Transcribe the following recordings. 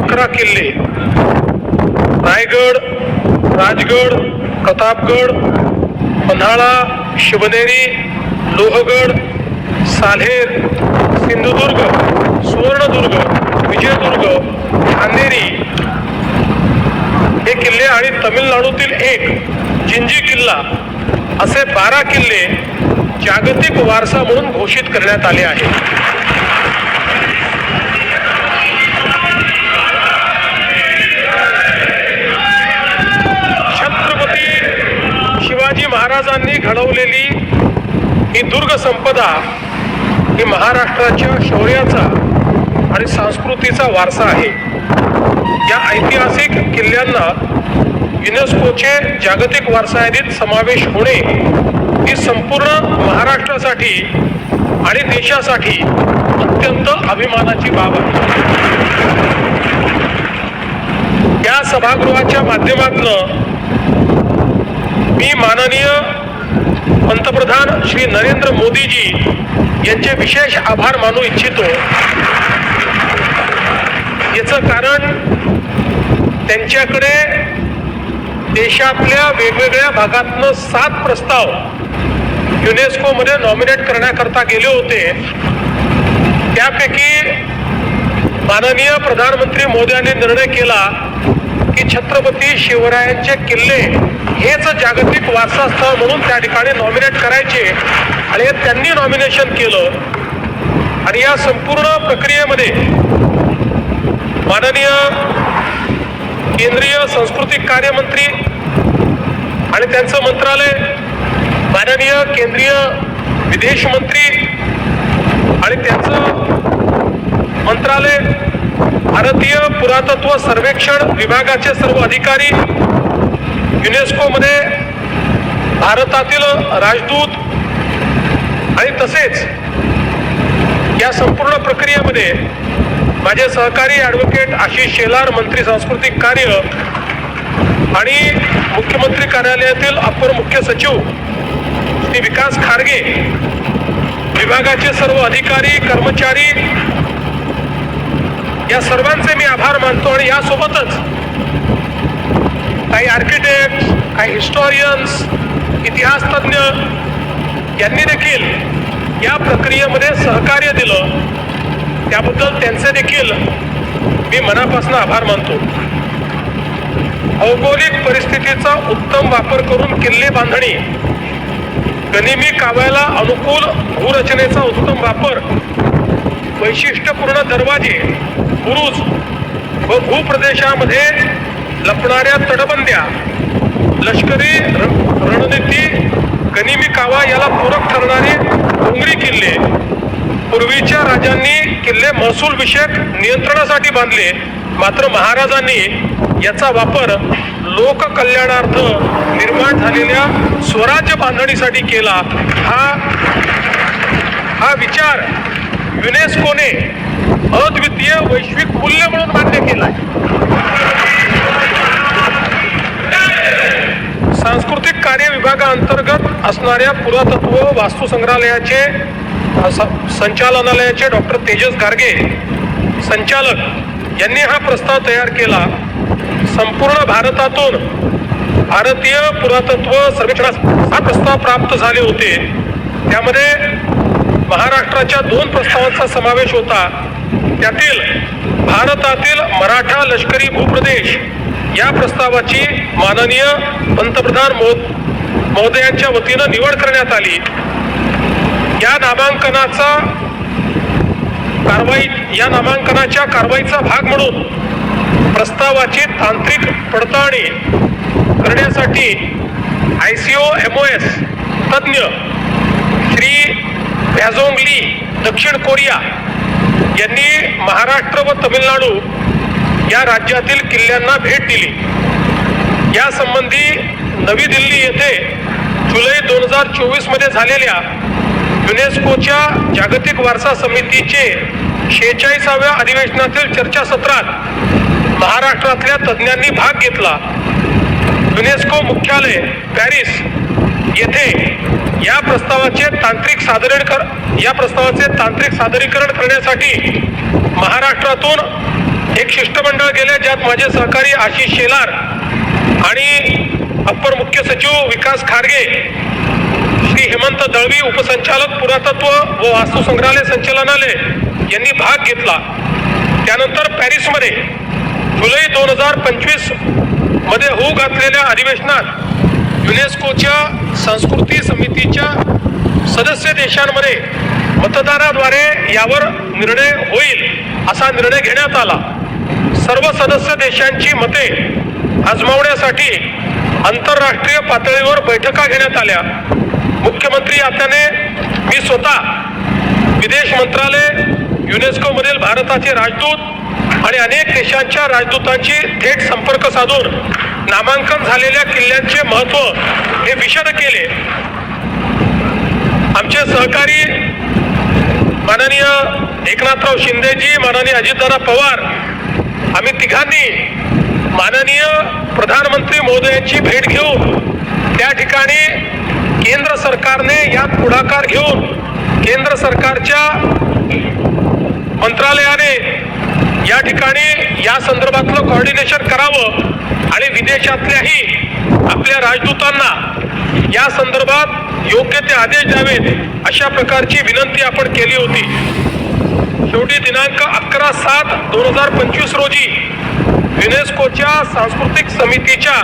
अकरा किल्ले. रायगड राजगड प्रतापगड पन्हाळा शिवनेरी लोहगड साल्हेर सिंधुदुर्ग सुवर्णदुर्ग विजयदुर्ग खांदेरी हे किल्ले आणि तमिळनाडूतील एक जिंजी किल्ला असे बारा किल्ले जागतिक वारसा म्हणून घोषित करण्यात आले आहेत. महाराजांनी घडवलेली ही दुर्ग संपदा ही महाराष्ट्राच्या शौर्याचा आणि संस्कृतीचा वारसा आहे. या ऐतिहासिक किल्ल्यांना युनेस्कोचे जागतिक वारसा यादीत समावेश होणे ही संपूर्ण महाराष्ट्रासाठी आणि देशासाठी अत्यंत अभिमानाची बाब आहे. या सभागृहाच्या माध्यमातून मी माननीय पंतप्रधान श्री नरेंद्र मोदीजी यांचे विशेष आभार मानू इच्छितो. याचं कारण त्यांच्याकडे देशातल्या वेगवेगळ्या भागातनं सात प्रस्ताव युनेस्कोमध्ये नॉमिनेट करण्याकरता गेले होते. त्यापैकी माननीय प्रधानमंत्री मोदयांनी निर्णय केला की छत्रपती शिवरायांचे किल्ले हेच जागतिक वारसा स्थळ म्हणून त्या ठिकाणी नॉमिनेट करायचे आणि हे त्यांनी नॉमिनेशन केलं. आणि या संपूर्ण प्रक्रियेमध्ये माननीय केंद्रीय सांस्कृतिक कार्यमंत्री आणि त्यांचं मंत्रालय माननीय केंद्रीय विदेश मंत्री आणि त्यांचं मंत्रालय भारतीय पुरातत्व सर्वेक्षण विभागाचे सर्व अधिकारी युनेस्कोमध्ये भारतातील राजदूत आणि तसेच या संपूर्ण प्रक्रियेमध्ये माझे सहकारी ॲडव्होकेट आशिष शेलार मंत्री सांस्कृतिक कार्य आणि मुख्यमंत्री कार्यालयातील अपर मुख्य सचिव श्री विकास खारगे विभागाचे सर्व अधिकारी कर्मचारी या सर्वांचे मी आभार मानतो आणि यासोबतच काही आर्किटेक्ट काही हिस्टॉरियन्स इतिहासतज्ञ यांनी देखील या प्रक्रियेमध्ये सहकार्य दिलं. त्याबद्दल त्यांचे देखील मी मनापासून आभार मानतो. भौगोलिक परिस्थितीचा उत्तम वापर करून किल्ले बांधणी गनिमी काव्याला अनुकूल भूरचनेचा उत्तम वापर वैशिष्ट्यपूर्ण दरवाजे बुरुज व भूप्रदेशामध्ये लपणाऱ्या तटबंद्या. लष्करी रणनीती गनिमी कावा याला पूरक ठरणारे डोंगरी किल्ले. पूर्वीच्या राजांनी किल्ले महसूल विषयक नियंत्रणासाठी बांधले. मात्र महाराजांनी याचा वापर लोककल्याणार्थ निर्माण झालेल्या स्वराज्य बांधणीसाठी केला. हा हा विचार युनेस्कोने अद्वितीय वैश्विक मूल्य म्हणून मान्य केलाय. सांस्कृतिक कार्य विभागाअंतर्गत असणाऱ्या पुरातत्व वास्तू संग्रहालयाचे संचालनालयाचे डॉक्टर तेजस गार्गे संचालक यांनी हा प्रस्ताव तयार केला. संपूर्ण भारतातून भारतीय पुरातत्व सर्वेक्षणास हा प्रस्ताव प्राप्त झाले होते. त्यामध्ये महाराष्ट्राच्या दोन प्रस्तावांचा समावेश होता. त्यातील भारतातील मराठा लष्करी भूप्रदेश या प्रस्तावाची माननीय पंतप्रधान मोद महोदयांच्या वतीनं निवड करण्यात आली. या नामांकनाचा कारवाई या नामांकनाच्या कारवाईचा भाग म्हणून प्रस्तावाची तांत्रिक पडताळणी करण्यासाठी I C O M O S तज्ज्ञ श्री भ्याझोंग ली दक्षिण कोरिया यांनी महाराष्ट्र व तमिळनाडू या राज्यातील किल्ल्यांना भेट दिली. यासंबंधी नवी दिल्ली येथे जुलै दोन हजार चोवीसमध्ये झालेल्या युनेस्कोच्या जागतिक वारसा समितीचे शेहेचाळीसाव्या अधिवेशनातील चर्चासत्रात महाराष्ट्रातल्या तज्ज्ञांनी भाग घेतला. युनेस्को मुख्यालय पॅरिस येथे या प्रस्तावाचे तांत्रिक सादरीकरण कर या प्रस्तावाचे तांत्रिक सादरीकरण करण्यासाठी महाराष्ट्रातून एक शिष्टमंडळ गेले ज्यात माझे सहकारी आशिष शेलार आणि अप्पर मुख्य सचिव विकास खारगे श्री हेमंत दळवी उपसंचालक पुरातत्व व वास्तू संग्रहालय संचालनालय यांनी भाग घेतला. त्यानंतर पॅरिसमध्ये जुलै दोन हजार पंचवीसमध्ये होऊ घातलेल्या अधिवेशनात युनेस्कोच्या संस्कृती समितीच्या सदस्य देशांमध्ये मतदानाद्वारे यावर निर्णय होईल असा निर्णय घेण्यात आला. सर्व सदस्य देशांची मते आजमावण्यासाठी आंतरराष्ट्रीय पातळीवर बैठका घेण्यात आल्या. मुख्यमंत्री आत्याने मी स्वतः विदेश मंत्रालय युनेस्कोमधील भारताचे राजदूत आणि अनेक देशांच्या राजदूतांची थेट संपर्क साधून नामांकन झालेल्या किल्ल्यांचे महत्त्व हे विशद केले. आमचे सहकारी माननीय एकनाथराव शिंदेजी माननीय अजितदादा पवार आम्ही तिघांनी माननीय प्रधानमंत्री महोदयांची भेट घेऊन त्या ठिकाणी केंद्र सरकारने यात पुढाकार घेऊन केंद्र सरकारच्या मंत्रालयाने या ठिकाणी या संदर्भातलं कॉर्डिनेशन करावं आणि विदेशातल्याही आपल्या राजदूतांना या संदर्भात योग्य ते आदेश द्यावेत अशा प्रकारची विनंती आपण केली होती. शेवटी दिनांक अकरा सात दोन हजार पंचवीस रोजी युनेस्कोच्या सांस्कृतिक समितीच्या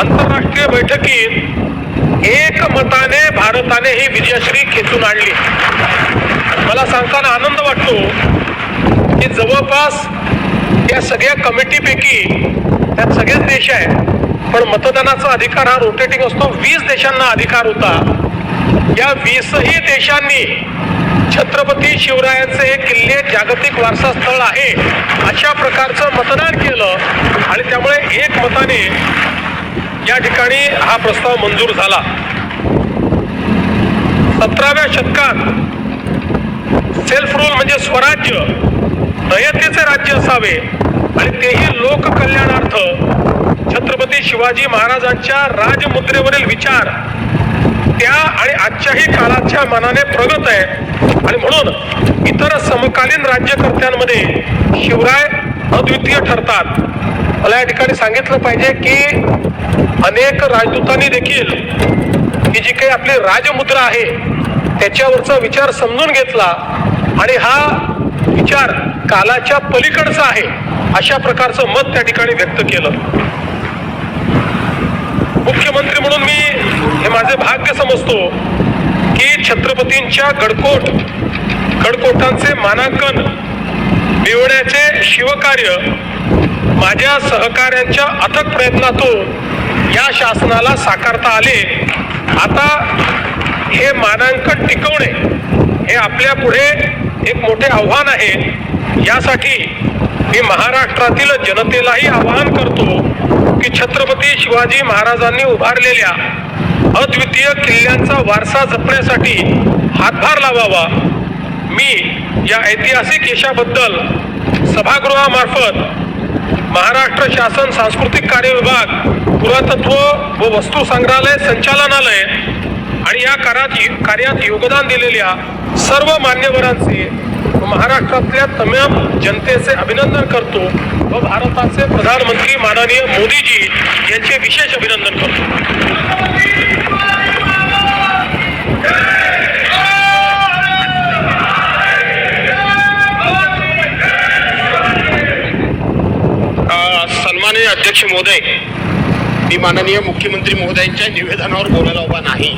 आंतरराष्ट्रीय बैठकीत एकमताने भारताने ही विजयश्री खेचून आणली. मला सांगताना आनंद वाटतो की जवळपास या सगळ्या कमिटीपैकी त्यात सगळेच देश आहे पण मतदानाचा अधिकार हा रोटेटिंग असतो. वीस देशांना अधिकार होता. या वीसही देशांनी छत्रपती शिवरायांचे हे किल्ले जागतिक वारसा स्थळ आहे. अशा प्रकारचं मतदान केलं आणि त्यामुळे एक मताने या ठिकाणी हा प्रस्ताव मंजूर झाला. सतराव्या शतकात सेल्फ रूल म्हणजे स्वराज्य रयतेचे राज्य असावे आणि तेही लोककल्याणार्थ छत्रपती शिवाजी महाराजांच्या राजमुद्रेवरील विचार त्या आणि आजच्याही काळाच्या मानाने प्रगत आहे. आणि म्हणून इतर समकालीन राज्यकर्त्यांमध्ये शिवराय अद्वितीय ठरतात. मला या ठिकाणी सांगितलं पाहिजे की अनेक राजदूतांनी देखील ही जी काही आपली राजमुद्रा आहे त्याच्यावरचा विचार समजून घेतला. आणि हा विचार कालाच्या पलीकडचा आहे अशा प्रकारचं मत त्या ठिकाणी व्यक्त केलं. मुख्यमंत्री म्हणून मी हे माझे भाग्य समजतो की छत्रपतींच्या गडकोट गडकोटांचे मानांकन मिळवण्याचे शिवकार्य माझ्या सहकाऱ्यांच्या अथक प्रयत्नातून या शासनाला साकारता आले. आता हे मानांकन टिकवणे हे आपल्या पुढे एक मोठे आव्हान आहे. यासाठी मी महाराष्ट्रातील जनतेलाही आवाहन करतो की छत्रपती शिवाजी महाराजांनी उभारलेल्या अद्वितीय किल्ल्यांचा वारसा जपण्यासाठी हातभार लावावा. मी या ऐतिहासिक यशाबद्दल सभागृहामार्फत महाराष्ट्र शासन सांस्कृतिक कार्य विभाग पुरातत्व व वस्तू संग्रहालय संचालनालय आणि या कार्यात कार्यात योगदान दिलेल्या सर्व मान्यवरांचे महाराष्ट्रातल्या तमाम जनतेचे अभिनंदन करतो. व भारताचे प्रधानमंत्री माननीय मोदीजी यांचे विशेष अभिनंदन करतो. अ, सन्माननीय अध्यक्ष महोदय मी माननीय मुख्यमंत्री महोदयांच्या निवेदनावर बोलायला उभा नाही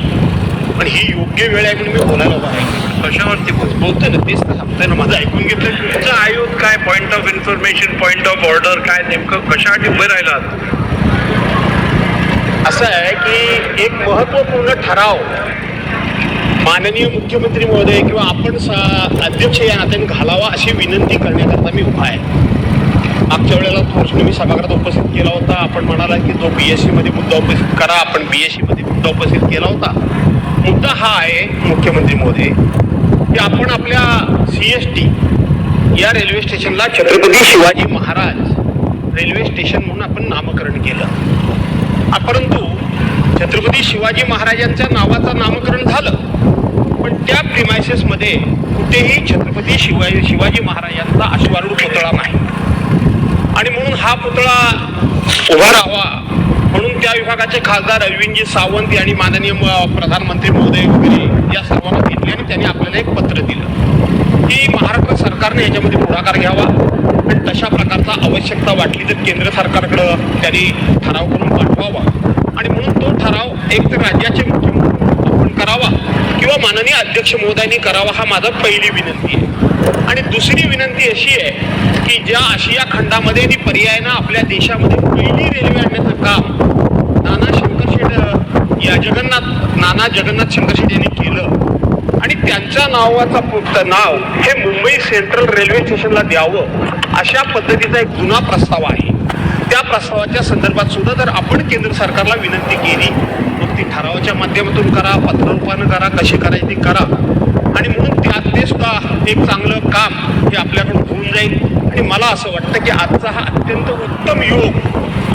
पण ही योग्य वेळ आहे म्हणून मी बोलायला उभा आहे कशावरती बोल बोलतोय ना तेच सांगतोय ना माझं ऐकून घेतलं तुमचं आयोग काय? Point of information point of order काय? नेमकं कशासाठी उभे राहिलात असं आहे की एक महत्त्वपूर्ण ठराव माननीय मुख्यमंत्री महोदय किंवा आपण सा- अध्यक्ष या नात्याने घालावा अशी विनंती करण्याकरता मी उभा आहे. मागच्या वेळेला थोरसने मी सभागृहात उपस्थित केला होता. आपण म्हणाला की जो बी एस सीमध्ये मुद्दा उपस्थित करा. आपण बी एस सीमध्ये मुद्दा उपस्थित केला होता. मुद्दा हा आहे मुख्यमंत्री महोदय की आपण आपल्या सी एस टी या रेल्वे स्टेशनला छत्रपती शिवाजी महाराज रेल्वे स्टेशन म्हणून आपण नामकरण केलं. परंतु छत्रपती शिवाजी महाराजांच्या नावाचं नामकरण झालं. पण त्या प्रिमायसेसमध्ये कुठेही छत्रपती शिवाजी शिवाजी महाराजांचा अश्वारूढ पुतळा नाही. आणि म्हणून हा पुतळा उभा राहावा त्या विभागाचे खासदार अरविंदजी सावंत यांनी माननीय म- प्रधानमंत्री महोदय वगैरे या सर्वांना भेटले आणि त्यांनी आपल्याला एक पत्र दिलं. की महाराष्ट्र सरकारने याच्यामध्ये पुढाकार घ्यावा आणि तशा प्रकारचा आवश्यकता वाटली तर केंद्र सरकारकडं त्यांनी ठराव करून पाठवावा. आणि म्हणून तो ठराव एक तर राज्याचे मुख्यमंत्री आपण करावा किंवा माननीय अध्यक्ष महोदयांनी करावा हा माझा पहिली विनंती आहे. आणि दुसरी विनंती अशी आहे की ज्या आशिया खंडामध्ये आणि पर्यायानं आपल्या देशामध्ये पहिली रेल्वे आणण्याचं काम नाना शंकरशेठ अ, या जगन्नाथ नाना जगन्नाथ शंकरशेठ यांनी केलं. आणि त्यांच्या नावाचा नाव हे मुंबई सेंट्रल रेल्वे स्टेशनला द्यावं अशा पद्धतीचा एक जुना प्रस्ताव आहे. त्या प्रस्तावाच्या संदर्भात सुद्धा जर आपण केंद्र सरकारला विनंती केली मग ती ठरावाच्या माध्यमातून करा पत्ररूपानं करा कशी करायची करा आणि म्हणून त्यात ते सुद्धा एक चांगलं काम हे आपल्याकडून होऊन जाईल. आणि मला असं वाटतं की आजचा हा अत्यंत उत्तम योग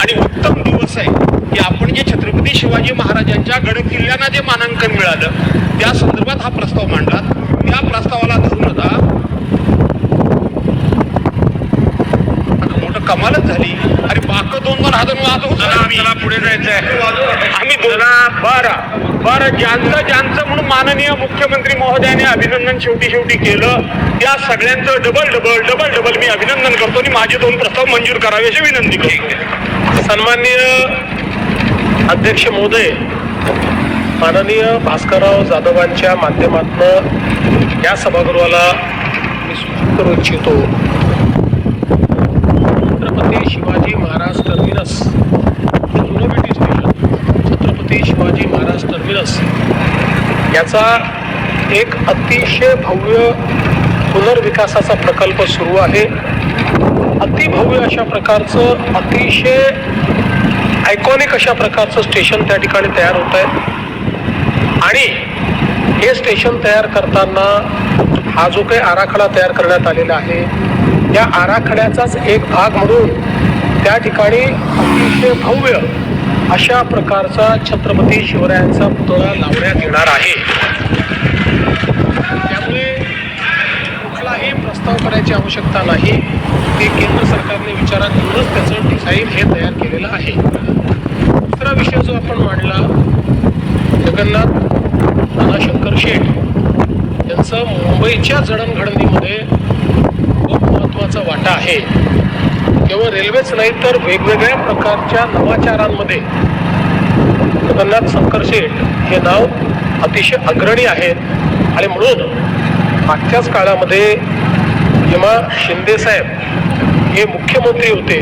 आणि उत्तम दिवस आहे की आपण जे छत्रपती शिवाजी महाराजांच्या गड किल्ल्यांना जे मानांकन मिळालं त्या संदर्भात हा प्रस्ताव मांडला. त्या प्रस्तावाला धरून आता मोठं कमालच झाली. अरे बाक दोन दोन हजार वाजवतो ना आम्ही पुढे जायचंय. आम्ही दोन बरं. बरं ज्यांचं ज्यांचं म्हणून माननीय मुख्यमंत्री महोदयाने अभिनंदन शेवटी शेवटी केलं त्या सगळ्यांचं डबल डबल डबल डबल मी अभिनंदन करतो आणि माझे दोन प्रस्ताव मंजूर करावे अशी विनंती करतो. सन्माननीय अध्यक्ष महोदय माननीय भास्करराव जाधवांच्या माध्यमातून या सभागृहाला मी सूचित करू इच्छितो. छत्रपती शिवाजी महाराज टर्मिनस हे जुनं British station Chhatrapati Shivaji Maharaj terminus याचा एक अतिशय भव्य पुनर्विकासाचा प्रकल्प सुरू आहे. अतिभव्य अशा प्रकारचं अतिशय आयकॉनिक अशा प्रकारचं स्टेशन त्या ठिकाणी तयार होत आहे. आणि हे स्टेशन तयार करताना हा जो काही आराखडा तयार करण्यात आलेला आहे या आराखड्याचाच एक भाग म्हणून त्या ठिकाणी अतिशय भव्य अशा प्रकारचा छत्रपती शिवरायांचा पुतळा लावण्यात येणार आहे. त्यामुळे कुठलाही प्रस्ताव करायची आवश्यकता नाही. ते केंद्र सरकारने विचारात घेऊनच त्याचं डिझाईन हे तयार केलेलं आहे. दुसरा विषय जो आपण मांडला जगन्नाथ नाना शेठ यांचं मुंबईच्या जडणघडणीमध्ये खूप महत्त्वाचा वाटा आहे. केवळ रेल्वेच नाही तर वेगवेगळ्या प्रकारच्या नवाचारांमध्ये जगन्नाथ शंकर शेठ हे नाव अतिशय अग्रणी आहेत आणि म्हणून मागच्याच काळामध्ये जेव्हा शिंदेसाहेब हे मुख्यमंत्री होते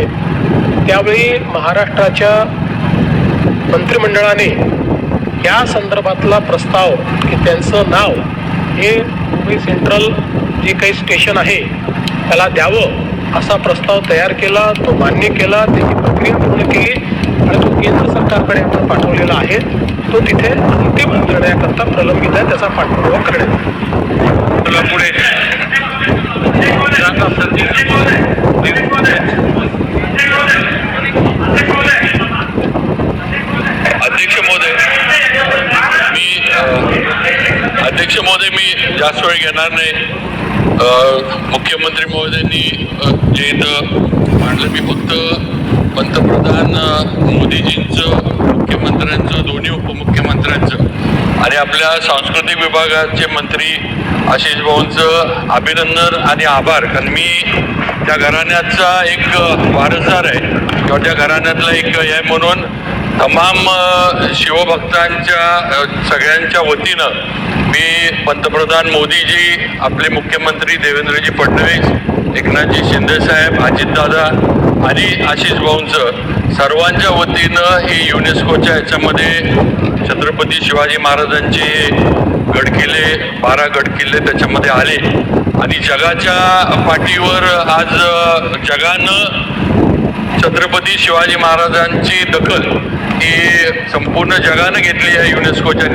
त्यावेळी महाराष्ट्राच्या मंत्रिमंडळाने या संदर्भातला प्रस्ताव की त्यांचं नाव हे मुंबई सेंट्रल जे काही स्टेशन आहे त्याला द्यावं. असा प्रस्ताव तयार केला तो मान्य केला त्याची प्रक्रिया पूर्ण केली आणि तो केंद्र सरकारकडे आपण पाठवलेला आहे. तो तिथे अंतिम निर्णयाकरता प्रलंबित आहे त्याचा पाठपुरावा करण्यात पुढे. अध्यक्ष महोदय मी अध्यक्ष महोदय मी जास्त वेळ घेणार नाही. मुख्यमंत्री महोदयांनी जे इथं मांडलं मी फक्त पंतप्रधान मोदीजींचं मुख्यमंत्र्यांचं दोन्ही उपमुख्यमंत्र्यांचं आणि आपल्या सांस्कृतिक विभागाचे मंत्री आशिष भाऊंचं अभिनंदन आणि आभार. कारण मी त्या घराण्याचा एक वारसदार आहे. किंवा त्या घराण्यातला एक हे म्हणून तमाम शिवभक्तांच्या सगळ्यांच्या वतीनं मी पंतप्रधान मोदीजी आपले मुख्यमंत्री देवेंद्रजी फडणवीस एकनाथजी शिंदेसाहेब अजितदादा आणि आशिष भाऊंचं सर्वांच्या वतीनं ही युनेस्कोच्या ह्याच्यामध्ये छत्रपती शिवाजी महाराजांचे गडकिल्ले बारा गडकिल्ले त्याच्यामध्ये आले. आणि जगाच्या पाठीवर आज जगानं छत्रपती शिवाजी महाराजांची दखल ही संपूर्ण जगानं घेतली आहे युनेस्कोच्या